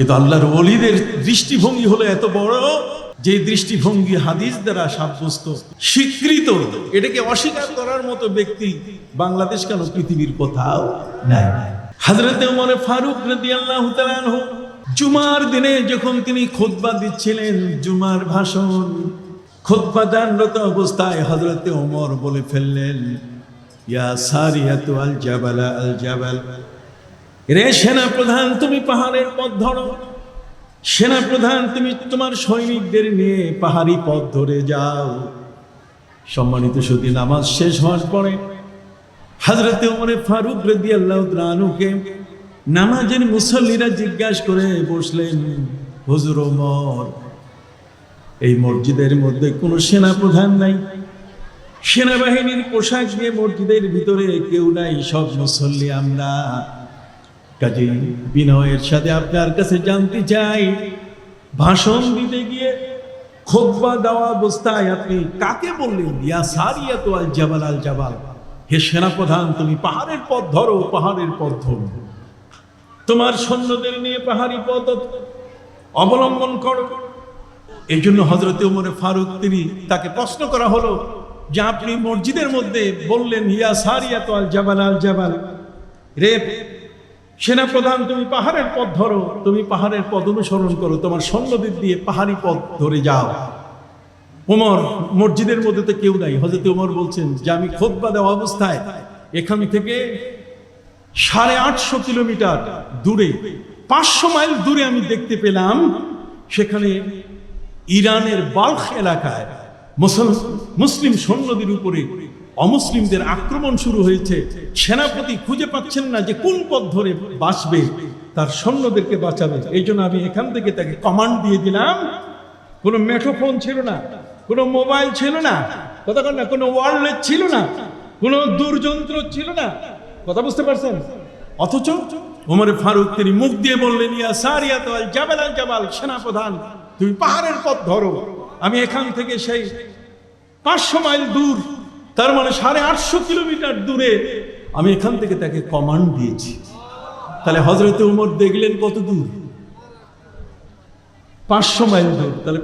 কিন্তু আল্লাহর অলিদের দৃষ্টিভঙ্গি হলো এত বড় যে দৃষ্টিভঙ্গি হাদিস দ্বারা সাব্যস্ত, স্বীকৃত। এটাকে অস্বীকার করার মতো ব্যক্তি বাংলাদেশ কেন পৃথিবীর কোথাও নাই? হাজরতে উমরে ফারুক রাদিয়াল্লাহু তাআলা জুমার দিনে যখন তিনি খুতবা দিচ্ছিলেন, জুমার ভাষণ, খুতবা দানরত অবস্থায় হজরতে ওমর বলে ফেললেন, ইয়া সারিয়াতু আল জাবালা, আল জাবাল। রে সেনা প্রধান তুমি পাহাড়ের পথ ধরো। সেনা প্রধান তুমি তোমার সৈনিকদের নিয়ে পাহাড়ি পথ ধরে যাও। সম্মানিত সুদী নামাজ শেষ হওয়ার পরে হাজরতে ওমরে ফারুক রেদি আল্লাহ নামাজের মুসল্লিরা জিজ্ঞাসা করে বসলেন, হুজুর ওমর, এই মসজিদের মধ্যে কোনো সেনা প্রধান নাই? সেনাবাহিনীর পোশাক দিয়ে মসজিদের ভিতরে কেউ নাই, সব মুসল্লি আমরা। কাজে বিনয়ের সাথে আপনার কাছে জানতে চাই, ভাষণ দিতে গিয়ে খোদবা দেওয়া অবস্থায় আপনি কাকে বললেন? ইয়া সারিয়া তো আল জাবাল আল জাবাল। হে সেনাপ্রধান, তুমি পাহাড়ের পথ ধরো, পাহাড়ের পথ ধরো। তোমার সৈন্যদের নিয়ে পাহাড়ি পথ অবলম্বন করো। এই জন্য হজরত উমরে ফারুক, তিনি তাকে প্রশ্ন করা হলো যে আপনি মসজিদের মধ্যে বললেন, ইয়া সারিয়া তো আল জাবাল আল জাবাল, রে সেনাপ্রধান, তুমি পাহাড়ের পথ ধরো, তুমি পাহাড়ের পথ অনুসরণ করো, তোমার সৈন্যদের দিয়ে পাহাড়ি পথ ধরে যাও। ওমর, মসজিদের মধ্যে তো কেউ নাই। হজরত ওমর বলছেন, যে আমি খোদবা দেওয়া অবস্থায়, এখান থেকে সাড়ে আটশো কিলোমিটার দূরে, পাঁচশো মাইল দূরে আমি দেখতে পেলাম, সেখানে ইরানের বাল্খ এলাকায় মুসল- মুসলিম সৈন্যদের উপরে অমুসলিমদের আক্রমণ শুরু হয়েছে। সেনাপতি খুঁজে পাচ্ছেন না যে কোন পথ ধরে বাঁচবে। তার সৈন্যদেরকে বাঁচাবে। এই জন্য আমি এখান থেকে তাকে কমান্ড দিয়ে দিলাম। কোনো মেঠোফোন ছিল না, কোনো মোবাইল ছিল না, কথা না, কোনো ওয়ারলেস ছিল না, কোনো দূরযন্ত্র ছিল না, কথা বুঝতে পারছেন? অথচ ওমরে ফারুক তিনি মুখ দিয়ে বললেন, ইয়া সারিয়া তো জাবাল জাবাল, সেনাপ্রধান, তুমি পাহাড়ের পথ ধরো। আমি এখান থেকে সেই পাঁচশো মাইল দূর তার মানে সাড়ে আটশো কিলোমিটার দূরে আমি এখান থেকে তাকে কমান্ড দিয়েছি। তাহলে হজরত উমর দেখলেন কত দূর? পাঁচশো মাইল দূর। তাহলে